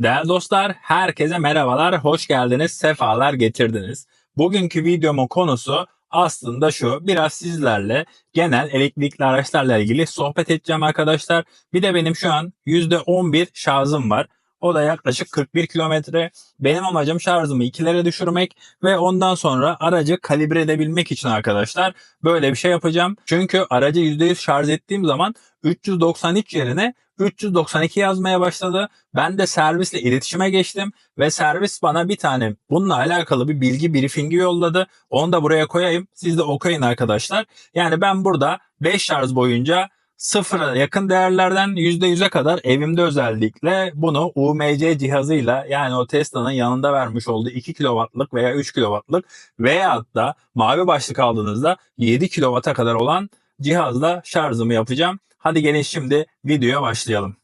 Değerli dostlar, herkese merhabalar, hoş geldiniz, sefalar getirdiniz. Bugünkü videomun konusu aslında şu, biraz sizlerle genel elektrikli araçlarla ilgili sohbet edeceğim arkadaşlar. Bir de benim şu an %11 şarjım var. O da yaklaşık 41 kilometre. Benim amacım şarjımı ikilere düşürmek ve ondan sonra aracı kalibre edebilmek için arkadaşlar böyle bir şey yapacağım. Çünkü aracı %100 şarj ettiğim zaman 393 yerine 392 yazmaya başladı. Ben de servisle iletişime geçtim ve servis bana bir tane bununla alakalı bir bilgi briefingi yolladı. Onu da buraya koyayım. Siz de okuyun arkadaşlar. Yani ben burada 5 şarj boyunca sıfıra yakın değerlerden %100'e kadar evimde özellikle bunu UMC cihazıyla yani o Tesla'nın yanında vermiş olduğu 2 kW'lık veya 3 kW'lık veya da mavi başlık aldığınızda 7 kW'a kadar olan cihazla şarjımı yapacağım. Hadi gelin şimdi videoya başlayalım.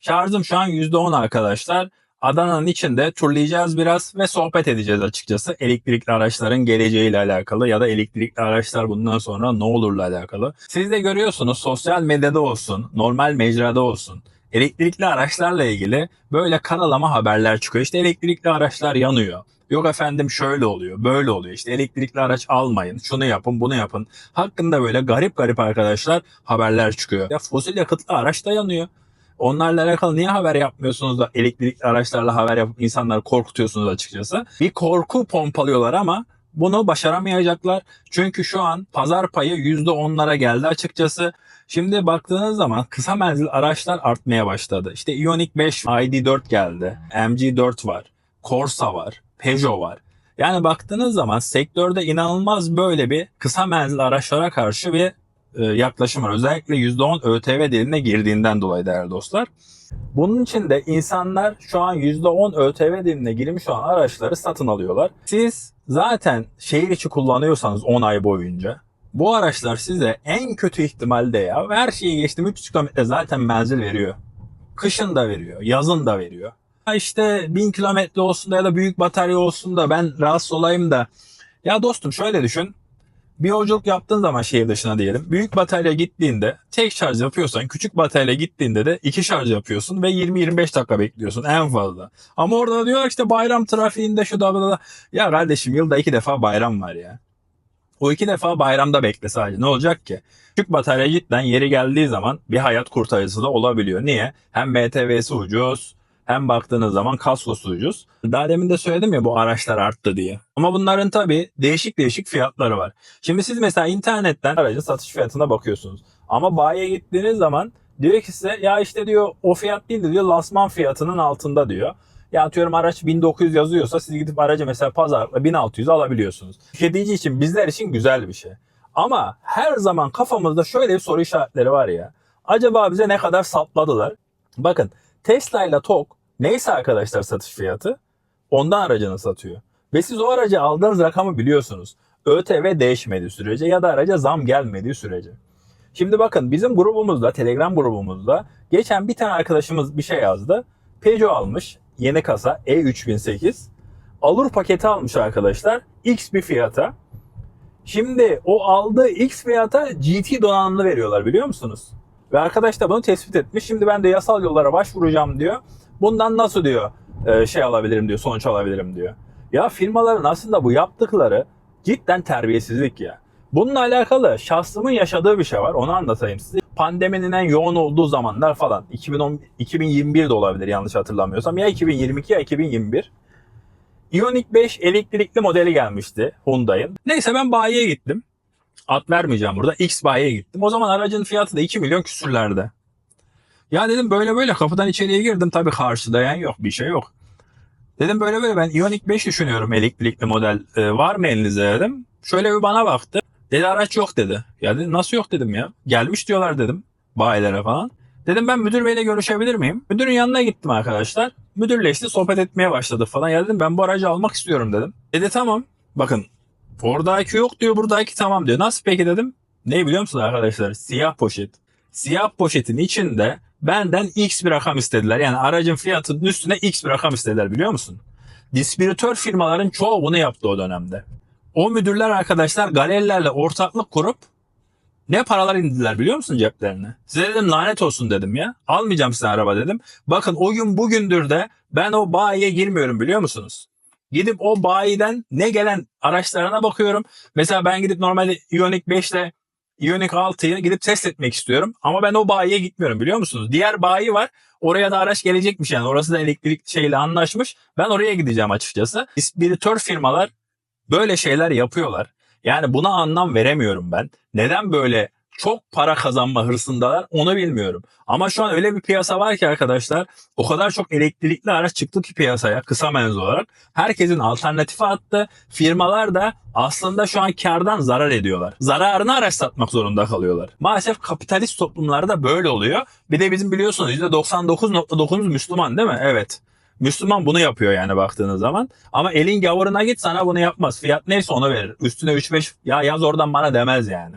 Şarjım şu an %10 arkadaşlar. Adana'nın içinde turlayacağız biraz ve sohbet edeceğiz açıkçası. Elektrikli araçların geleceğiyle alakalı ya da elektrikli araçlar bundan sonra ne olurla alakalı. Siz de görüyorsunuz sosyal medyada olsun, normal mecrada olsun. Elektrikli araçlarla ilgili böyle karalama haberler çıkıyor. İşte elektrikli araçlar yanıyor. Yok efendim şöyle oluyor, böyle oluyor. İşte elektrikli araç almayın, şunu yapın, bunu yapın. Hakkında böyle garip garip arkadaşlar haberler çıkıyor. Ya fosil yakıtlı araç da yanıyor. Onlarla alakalı niye haber yapmıyorsunuz da elektrikli araçlarla haber yapıp insanları korkutuyorsunuz açıkçası? Bir korku pompalıyorlar ama bunu başaramayacaklar. Çünkü şu an pazar payı %10'lara geldi açıkçası. Şimdi baktığınız zaman kısa menzil araçlar artmaya başladı. İşte Ioniq 5 ID4 geldi. MG4 var. Corsa var. Peugeot var. Yani baktığınız zaman sektörde inanılmaz böyle bir kısa menzil araçlara karşı bir yaklaşım var. Özellikle %10 ÖTV diline girdiğinden dolayı değerli dostlar. Bunun için de insanlar şu an %10 ÖTV diline girmiş olan araçları satın alıyorlar. Siz zaten şehir içi kullanıyorsanız 10 ay boyunca bu araçlar size en kötü ihtimalde ya her şeyi geçtim 300 km zaten menzil veriyor. Kışın da veriyor, yazın da veriyor. Ha işte 1000 kilometre olsun da ya da büyük batarya olsun da ben rahatsız olayım da. Ya dostum şöyle düşün. Bir yolculuk yaptığın zaman şehir dışına diyelim. Büyük batarya gittiğinde tek şarj yapıyorsan küçük batarya gittiğinde de iki şarj yapıyorsun ve 20-25 dakika bekliyorsun en fazla. Ama orada da diyorlar işte bayram trafiğinde şu da da. Ya kardeşim yılda iki defa bayram var ya. O iki defa bayramda bekle sadece. Ne olacak ki? Küçük batarya cidden yeri geldiği zaman bir hayat kurtarıcısı da olabiliyor. Niye? Hem MTV'si ucuz hem baktığınız zaman kaskosu ucuz. Daha demin de söyledim ya bu araçlar arttı diye. Ama bunların tabii değişik değişik fiyatları var. Şimdi siz mesela internetten aracın satış fiyatına bakıyorsunuz. Ama bayiye gittiğiniz zaman diyor ki size ya işte diyor o fiyat değil de diyor lansman fiyatının altında diyor. Ya atıyorum araç 1900 yazıyorsa siz gidip aracı mesela pazarla 1600 alabiliyorsunuz. Tüketici için bizler için güzel bir şey. Ama her zaman kafamızda şöyle bir soru işaretleri var ya. Acaba bize ne kadar sapladılar? Bakın Tesla ile TOG neyse arkadaşlar satış fiyatı ondan aracını satıyor. Ve siz o aracı aldığınız rakamı biliyorsunuz. ÖTV değişmediği sürece ya da araca zam gelmediği sürece. Şimdi bakın bizim grubumuzda, Telegram grubumuzda geçen bir tane arkadaşımız bir şey yazdı. Peugeot almış yeni kasa E3008. Alur paketi almış arkadaşlar. X bir fiyata. Şimdi o aldığı X fiyata GT donanımlı veriyorlar biliyor musunuz? Ve arkadaş da bunu tespit etmiş. Şimdi ben de yasal yollara başvuracağım diyor. Bundan nasıl diyor e, şey alabilirim diyor, sonuç alabilirim diyor. Ya firmaların aslında bu yaptıkları cidden terbiyesizlik ya. Bununla alakalı şahsımın yaşadığı bir şey var. Onu anlatayım size. Pandeminin en yoğun olduğu zamanlar falan. 2010, 2021 de olabilir yanlış hatırlamıyorsam. Ya 2022 ya 2021. Ioniq 5 elektrikli modeli gelmişti Hyundai'ın. Neyse ben bayiye gittim. Ad vermeyeceğim burada. X bayiye gittim. O zaman aracın fiyatı da 2 milyon küsürlerde. Ya dedim böyle böyle kapıdan içeriye girdim. Tabii karşıda yani yok bir şey yok. Dedim böyle böyle ben Ioniq 5 düşünüyorum elektrikli model. Ee, var mı elinizde dedim. Şöyle bir bana baktı. Dedi araç yok dedi. Ya dedim nasıl yok dedim ya. Gelmiş diyorlar dedim bayilere falan. Dedim ben müdür beyle görüşebilir miyim? Müdürün yanına gittim arkadaşlar. Müdürle işte sohbet etmeye başladı falan. Ya dedim ben bu aracı almak istiyorum dedim. Dedi tamam. Bakın oradaki yok diyor buradaki tamam diyor. Nasıl peki dedim. Ne biliyor musunuz arkadaşlar? Siyah poşet. Siyah poşetin içinde benden X bir rakam istediler. Yani aracın fiyatının üstüne X bir rakam istediler biliyor musun? Distribütör firmaların çoğu bunu yaptı o dönemde. O müdürler arkadaşlar galerilerle ortaklık kurup Ne paralar indiler biliyor musun ceplerine? Size dedim lanet olsun dedim ya. Almayacağım size araba dedim. Bakın o gün bugündür de ben o bayiye girmiyorum biliyor musunuz? Gidip o bayiden ne gelen araçlarına bakıyorum. Mesela ben gidip normalde Ioniq 5 ile Ioniq 6'yı gidip test etmek istiyorum. Ama ben o bayiye gitmiyorum biliyor musunuz? Diğer bayi var. Oraya da araç gelecekmiş yani. Orası da elektrik şeyle anlaşmış. Ben oraya gideceğim açıkçası. Distribütör firmalar böyle şeyler yapıyorlar. Yani buna anlam veremiyorum ben. Neden böyle çok para kazanma hırsındalar onu bilmiyorum. Ama şu an öyle bir piyasa var ki arkadaşlar o kadar çok elektrikli araç çıktı ki piyasaya kısa menzil olarak. Herkesin alternatifi attı. Firmalar da aslında şu an kardan zarar ediyorlar. Zararını araç satmak zorunda kalıyorlar. Maalesef kapitalist toplumlarda böyle oluyor. Bir de bizim biliyorsunuz %99.9 Müslüman değil mi? Evet. Müslüman bunu yapıyor yani baktığınız zaman. Ama elin gavuruna git sana bunu yapmaz. Fiyat neyse onu verir. Üstüne 3-5 ya yaz oradan bana demez yani.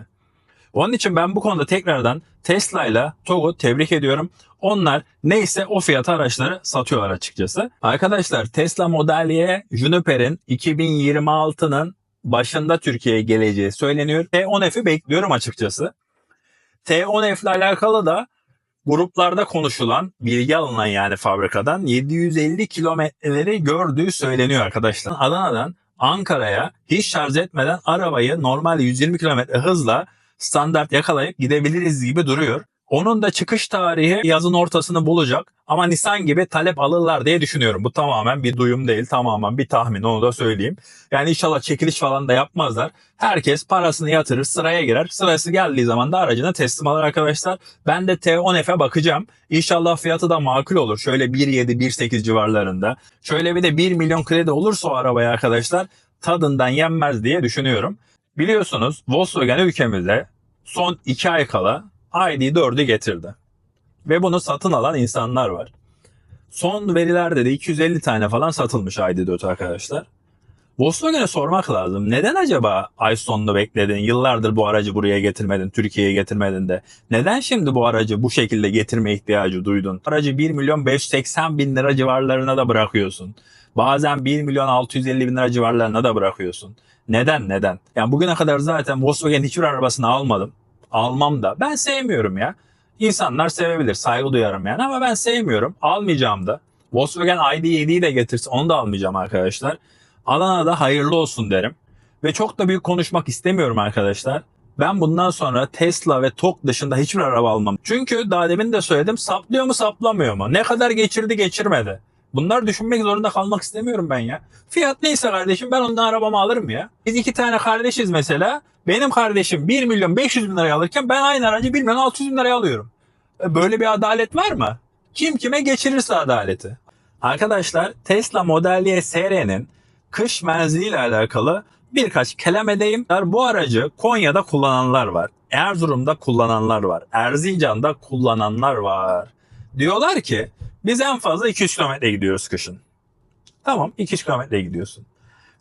Onun için ben bu konuda tekrardan Tesla ile TOG'u tebrik ediyorum. Onlar neyse o fiyata araçları satıyorlar açıkçası. Arkadaşlar Tesla Model Y Juniper'in 2026'nın başında Türkiye'ye geleceği söyleniyor. T10F'i bekliyorum açıkçası. T10F ile alakalı da gruplarda konuşulan, bilgi alınan yani fabrikadan 750 kilometreleri gördüğü söyleniyor arkadaşlar. Adana'dan Ankara'ya hiç şarj etmeden arabayı normal 120 kilometre hızla standart yakalayıp gidebiliriz gibi duruyor. Onun da çıkış tarihi yazın ortasını bulacak ama Nisan gibi talep alırlar diye düşünüyorum. Bu tamamen bir duyum değil tamamen bir tahmin onu da söyleyeyim. Yani inşallah çekiliş falan da yapmazlar. Herkes parasını yatırır sıraya girer. Sırası geldiği zaman da aracına teslim alır arkadaşlar. Ben de T10F'e bakacağım. İnşallah fiyatı da makul olur. Şöyle 1.7-1.8 civarlarında. Şöyle bir de 1 milyon kredi olursa o arabaya arkadaşlar tadından yenmez diye düşünüyorum. Biliyorsunuz Volkswagen ülkemizde son 2 ay kala ID4'ü getirdi. Ve bunu satın alan insanlar var. Son verilerde de 250 tane falan satılmış ID4 arkadaşlar. Volkswagen'e sormak lazım. Neden acaba ay sonunu bekledin? Yıllardır bu aracı buraya getirmedin, Türkiye'ye getirmedin de. Neden şimdi bu aracı bu şekilde getirme ihtiyacı duydun? Aracı 1 milyon 580 bin lira civarlarına da bırakıyorsun. Bazen 1 milyon 650 bin lira civarlarına da bırakıyorsun. Neden neden? Yani bugüne kadar zaten Volkswagen hiçbir arabasını almadım. Almam da. Ben sevmiyorum ya. İnsanlar sevebilir. Saygı duyarım yani ama ben sevmiyorum. Almayacağım da. Volkswagen ID7'yi de getirse onu da almayacağım arkadaşlar. Alana da hayırlı olsun derim. Ve çok da büyük konuşmak istemiyorum arkadaşlar. Ben bundan sonra Tesla ve TOG dışında hiçbir araba almam. Çünkü daha demin de söyledim saplıyor mu saplamıyor mu? Ne kadar geçirdi geçirmedi. Bunlar düşünmek zorunda kalmak istemiyorum ben ya. Fiyat neyse kardeşim ben ondan arabamı alırım ya. Biz iki tane kardeşiz mesela. Benim kardeşim 1 milyon 500 bin liraya alırken ben aynı aracı 1 milyon 600 bin liraya alıyorum. E, Böyle bir adalet var mı? Kim kime geçirirse adaleti. Arkadaşlar Tesla Model Y SR'nin kış menziliyle alakalı birkaç kelam edeyim. Bu aracı Konya'da kullananlar var. Erzurum'da kullananlar var. Erzincan'da kullananlar var. Diyorlar ki biz en fazla 200 kilometre gidiyoruz kışın. Tamam 200 kilometre gidiyorsun.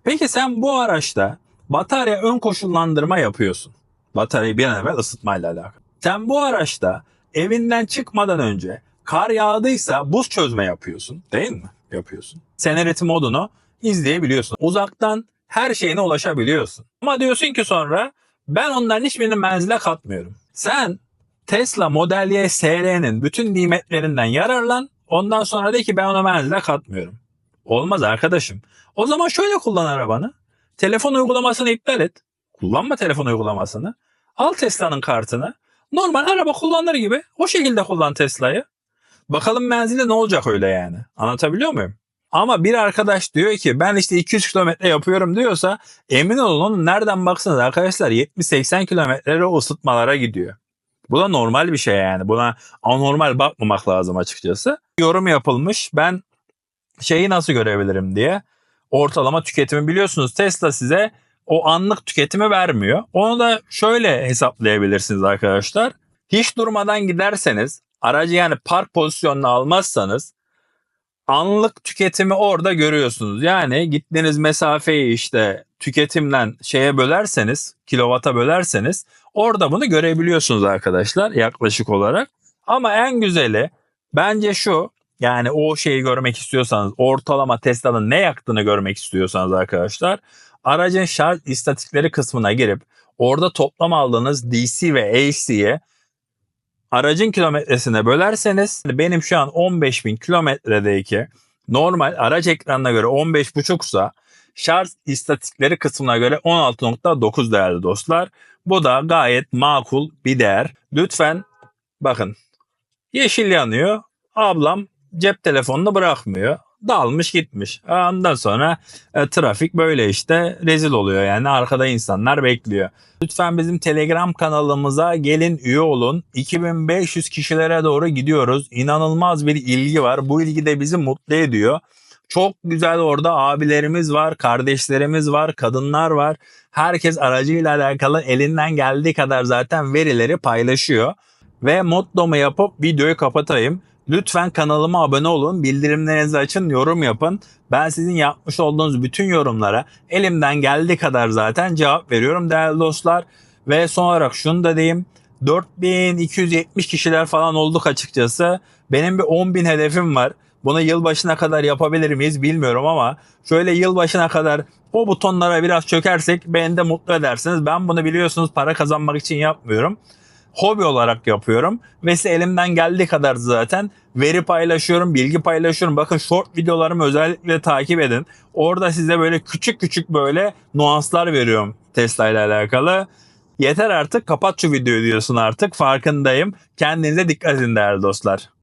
Peki sen bu araçta batarya ön koşullandırma yapıyorsun. Bataryayı bir an evvel ısıtmayla alakalı. Sen bu araçta evinden çıkmadan önce kar yağdıysa buz çözme yapıyorsun değil mi? Yapıyorsun. Seneriti modunu izleyebiliyorsun. Uzaktan her şeyine ulaşabiliyorsun. Ama diyorsun ki sonra ben onların hiçbirini menzile katmıyorum. Sen Tesla Model Y SR'nin bütün nimetlerinden yararlan. Ondan sonra de ki ben ona menzile katmıyorum. Olmaz arkadaşım. O zaman şöyle kullan arabanı. Telefon uygulamasını iptal et. Kullanma telefon uygulamasını. Al Tesla'nın kartını. Normal araba kullanır gibi o şekilde kullan Tesla'yı. Bakalım menzili ne olacak öyle yani. Anlatabiliyor muyum? Ama bir arkadaş diyor ki ben işte 200 kilometre yapıyorum diyorsa emin olun onun nereden baksanız arkadaşlar 70-80 kilometre o ısıtmalara gidiyor. Bu da normal bir şey yani. Buna anormal bakmamak lazım açıkçası. Yorum yapılmış. Ben şeyi nasıl görebilirim diye. Ortalama tüketimi biliyorsunuz Tesla size o anlık tüketimi vermiyor. Onu da şöyle hesaplayabilirsiniz arkadaşlar. Hiç durmadan giderseniz aracı yani park pozisyonuna almazsanız anlık tüketimi orada görüyorsunuz. Yani gittiğiniz mesafeyi işte tüketimden şeye bölerseniz, kilovata bölerseniz orada bunu görebiliyorsunuz arkadaşlar yaklaşık olarak. Ama en güzeli bence şu yani o şeyi görmek istiyorsanız ortalama Tesla'nın ne yaktığını görmek istiyorsanız arkadaşlar aracın şarj istatikleri kısmına girip Orada toplam aldığınız DC ve AC'ye aracın kilometresine bölerseniz benim şu an 15.000 kilometredeki normal araç ekranına göre 15.5'sa şarj istatistikleri kısmına göre 16.9 değerli dostlar. Bu da gayet makul bir değer. Lütfen bakın yeşil yanıyor. Ablam cep telefonunu bırakmıyor. Dalmış gitmiş. Ondan sonra e, trafik böyle işte rezil oluyor yani arkada insanlar bekliyor. Lütfen bizim Telegram kanalımıza gelin üye olun. 2500 kişilere doğru gidiyoruz. İnanılmaz bir ilgi var. Bu ilgi de bizi mutlu ediyor. Çok güzel orada abilerimiz var, kardeşlerimiz var, kadınlar var. Herkes aracıyla alakalı elinden geldiği kadar zaten verileri paylaşıyor. Ve mottomu yapıp videoyu kapatayım. Lütfen kanalıma abone olun, bildirimlerinizi açın, yorum yapın. Ben sizin yapmış olduğunuz bütün yorumlara elimden geldiği kadar zaten cevap veriyorum değerli dostlar. Ve son olarak şunu da diyeyim. 4270 kişiler falan olduk açıkçası. Benim bir 10.000 hedefim var. Bunu yılbaşına kadar yapabilir miyiz bilmiyorum ama şöyle yılbaşına kadar o butonlara biraz çökersek beni de mutlu edersiniz. Ben bunu biliyorsunuz para kazanmak için yapmıyorum hobi olarak yapıyorum. Ve elimden geldiği kadar zaten veri paylaşıyorum, bilgi paylaşıyorum. Bakın short videolarımı özellikle takip edin. Orada size böyle küçük küçük böyle nuanslar veriyorum Tesla ile alakalı. Yeter artık kapat şu videoyu diyorsun artık farkındayım. Kendinize dikkat edin değerli dostlar.